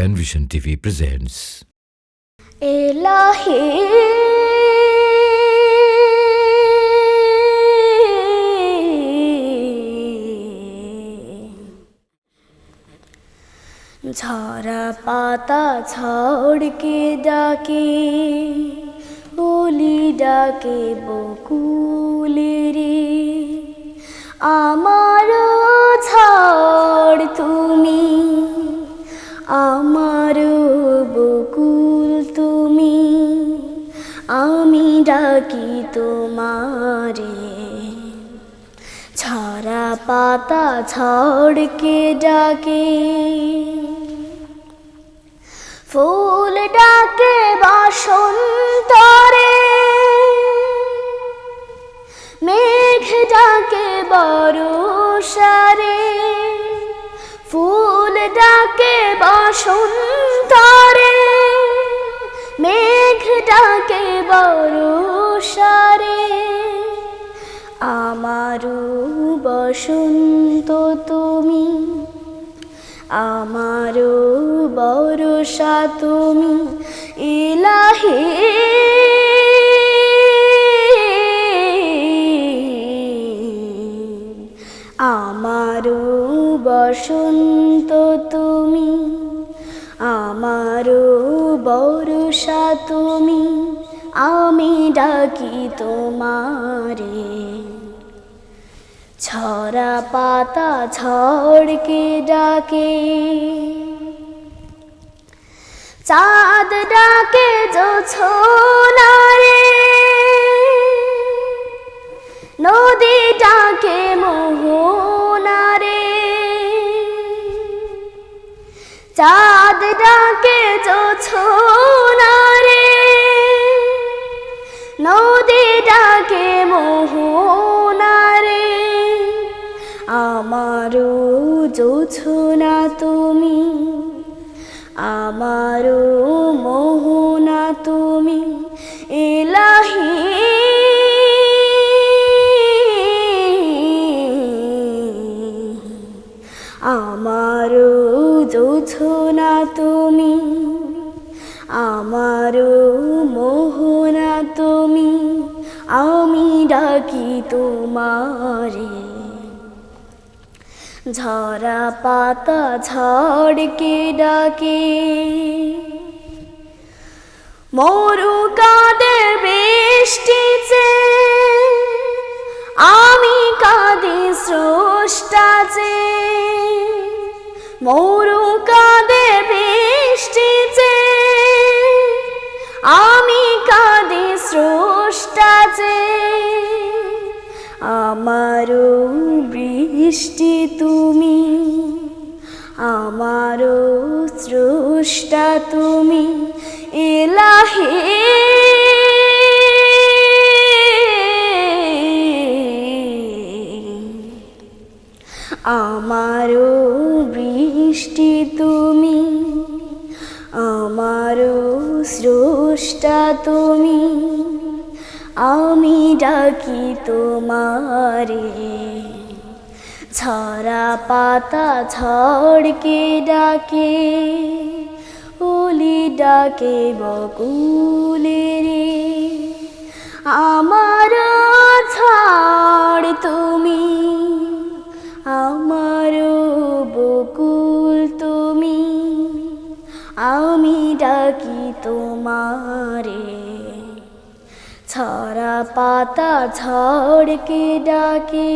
Penvision TV presents. এলাহি ঝরা পাতা ছড়কে ডাকে বলি ডাকে বকুলে রে ডাকি তোমারে। ছড়া পাতা ছড়কে ডাকে। ফুল ডাকে বাসন্তরে। মেঘ ডাকে বরসারে। ফুল ডাকে বসন্তরে। মেঘ ডাকে বরসারে আমারও বসন্ত তুমি আমারও বরসা তুমি ইলাহি। আমারও বসন্ত তুমি আমারও বরসা তুমি আমি ডাকি তোমারে। ছড়া পাতা ছড়কে ডাকে। চাঁদ ডাকে যো ছোনারে। নদী ডাকে মোহনারে। চাঁদ ডাকে যো ছোনারে আমারও জোছনা তুমি, আমারও মোহনা তুমি, এলাহি। আমারও জোছনা তুমি, আমারও মোহনা তুমি, আমি ডাকি তোমারে। ঝরা পাতা ঝড়কে ডাকে। মরু কাঁদে বৃষ্টিতে, আমি কাঁদি স্রষ্টাচে মরু কাঁদে বৃষ্টিতে, আমি কাঁদি স্রষ্টাচে আমারও বৃষ্টি তুমি, আমারও স্রষ্টা তুমি, এলাহে। আমারও বৃষ্টি তুমি, আমারও স্রষ্টা তুমি, আমি ডাকি তোমারে। ছড়া পাতা ছড়কে ডাকে? উলি ডাকে বকুলে রে। আমার ছাড় তুমি, আমার বকুল তুমি। আমি ডাকি তোমারে। ছড়া পাতা ঝড়কে ডাকে?